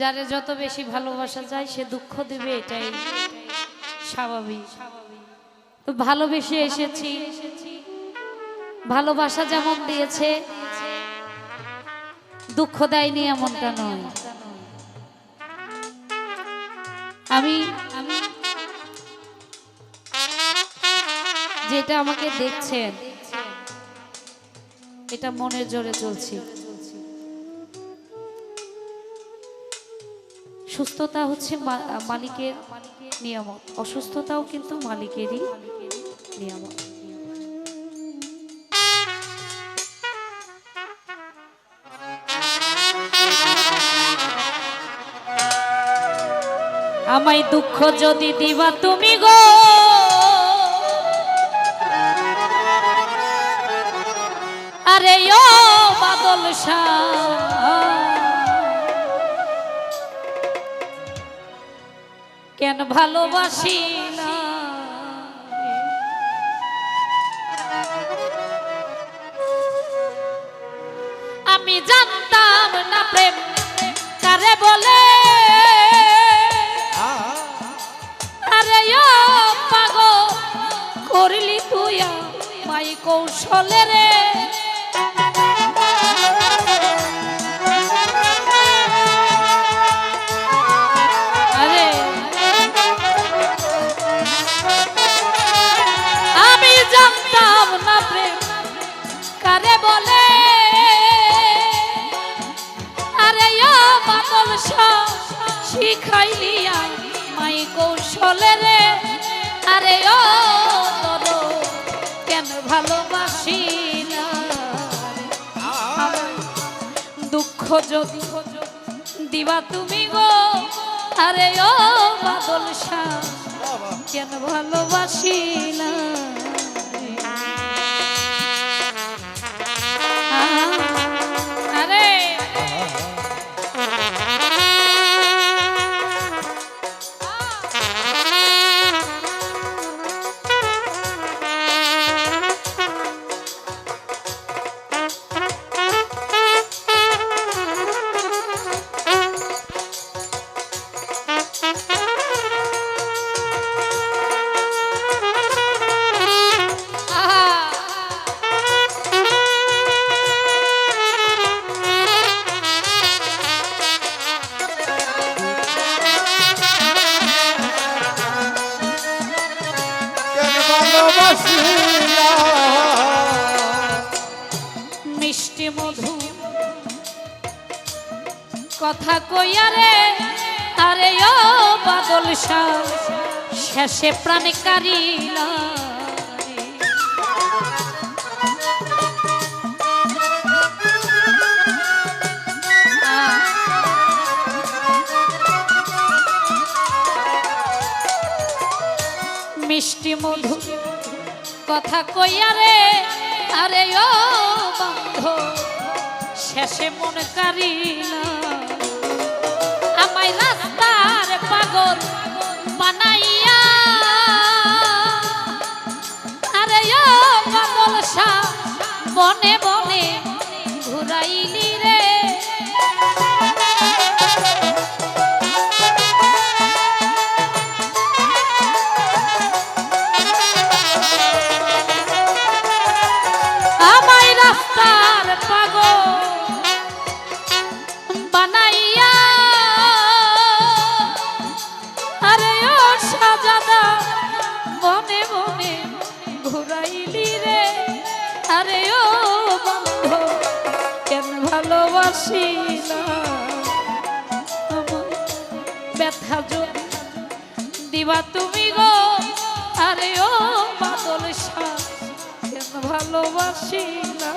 যারে যত বেশি ভালোবাসা যায়, সে দুঃখ দেবে, এটাই স্বাভাবিক। তো ভালোবেসে এসেছি। ভালোবাসা যেমন দিয়েছে, দুঃখ দেয়নি এমনটা নয়। আমি যেটা আমাকে দেখছেন, এটা মনের জোরে চলছি। সুস্থতা হচ্ছে মালিকের নিয়ামত। অসুস্থতাও কিন্তু মালিকেরই নিয়ামত। আমায় দুঃখ যদি দিবা তুমি গো। আরে ও বাদল শাহ কেন ভালোবাসি না? আমি জানতাম না প্রেম, কারে বলে? আরে ও পাগ করলি তুই মাই কৌশলে রে? কৌশলে রে, আরে ও কেন ভালোবাসি না দুঃখ যদি দিবা তুমি গো, আরে ও বাদল শাহ কেন ভালোবাসি না কথা কইয়া রে আরে ও বাদল শেষে প্রাণে কারিলা মিষ্টি মধু কথা কইয়া রে, আরে ও বন্ধ, শেষে মন কারিলা পাগল বানাইয়া যদি দিবা তুমি গো আরে ও বাদল কেন ভালোবাসি না?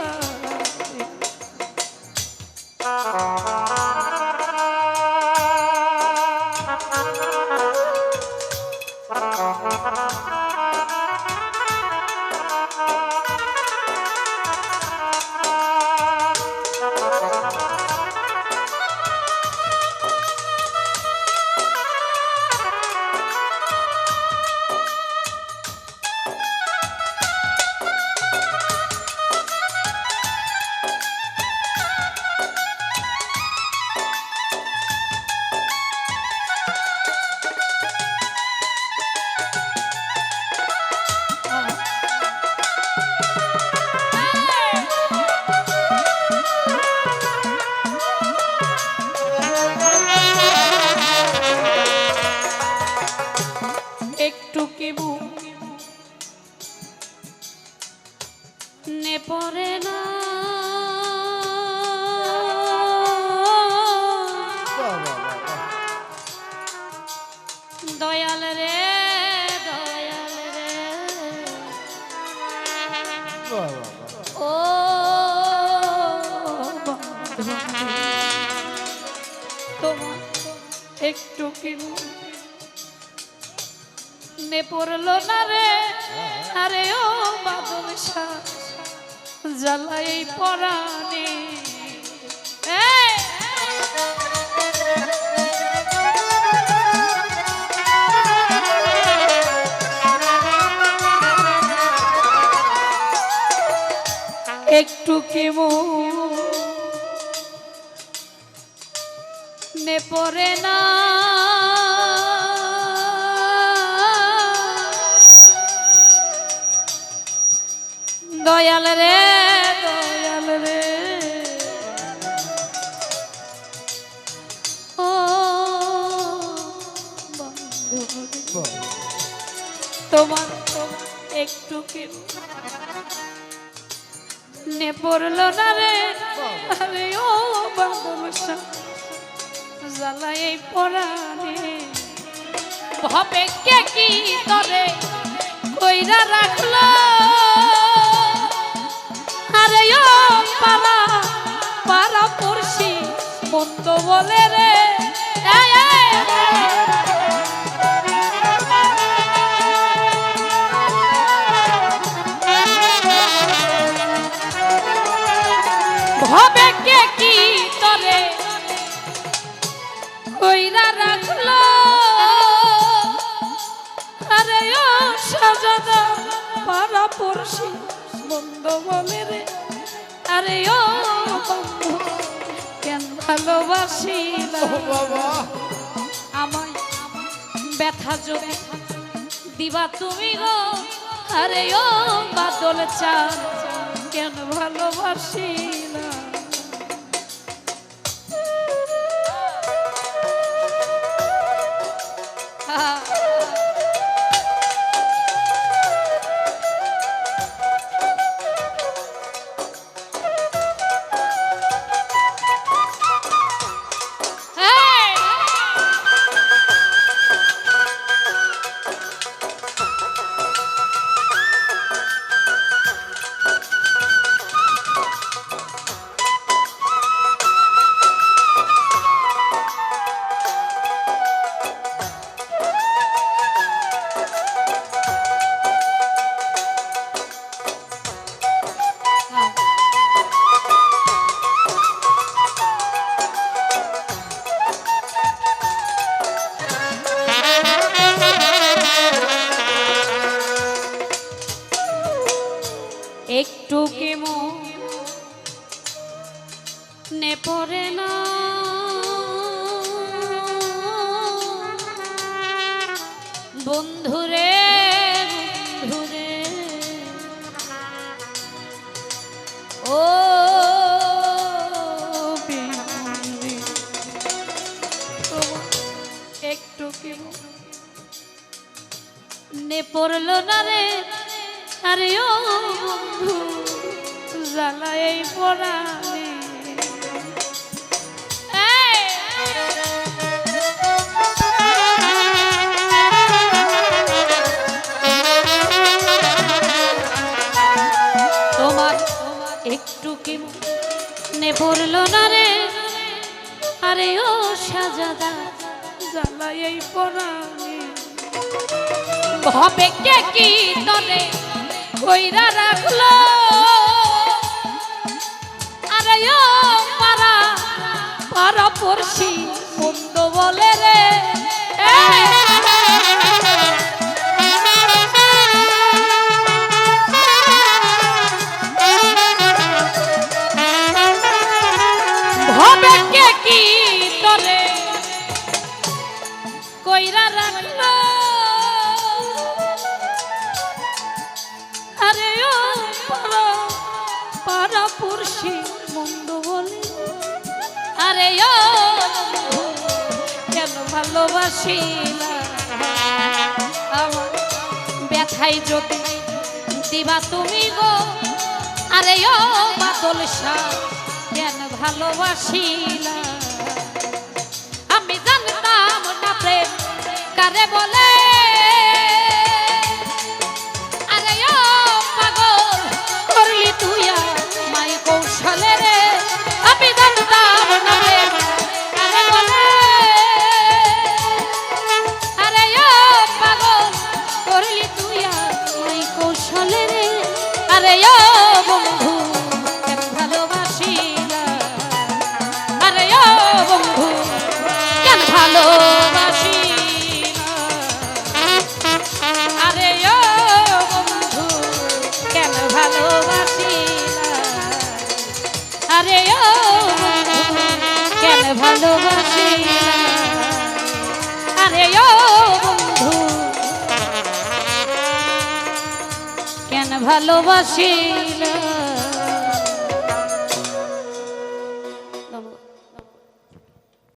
নে পড়ে না। দয়াল রে দয়াল রে। ও তোমার একটু কিনু। নে পড়ল না রে, আরে ও বাদল শাহ। জ্বালাই পরাণে! একটু কেমো নে পড়ে না তোমার একটু পড়ল না রে? আরে ও পড়ানে কে কি তরে কইরা রাখল? আরে ও পালা পারা পড়ছি মন্দ বলে রে। ভবে কে কি তরে? কইরা রাখল। আরে ও সাজাদা পারা পড়ছি বন্ধ বলে রে। আরে ও বন্ধু কেন ভালোবাসি বাবা। আমায় ব্যথা যদি দিবা তুমি গো। আরে ও বাদল চান কেন ভালোবাসি একটু কেমো নে পড়ে না। বন্ধুরে বন্ধুরে। ও একটু কেমো নে পড়ল না রে। আরে ও বন্ধু জ্বালাই পড়ানে তোমার একটু কি নে পড়ল না রে? আরে ও সাজাদা জ্বালাই পড়ানে হবে কে কি তরে কইরা রাখল। কেন ভালোবাসি না। আমার ব্যথাই যদি দিবা তুমি গো। আরে ও বাদল শাহ, কেন ভালোবাসিলা আমি জানতাম না প্রেম কারে বলে। ভালোবাসি না।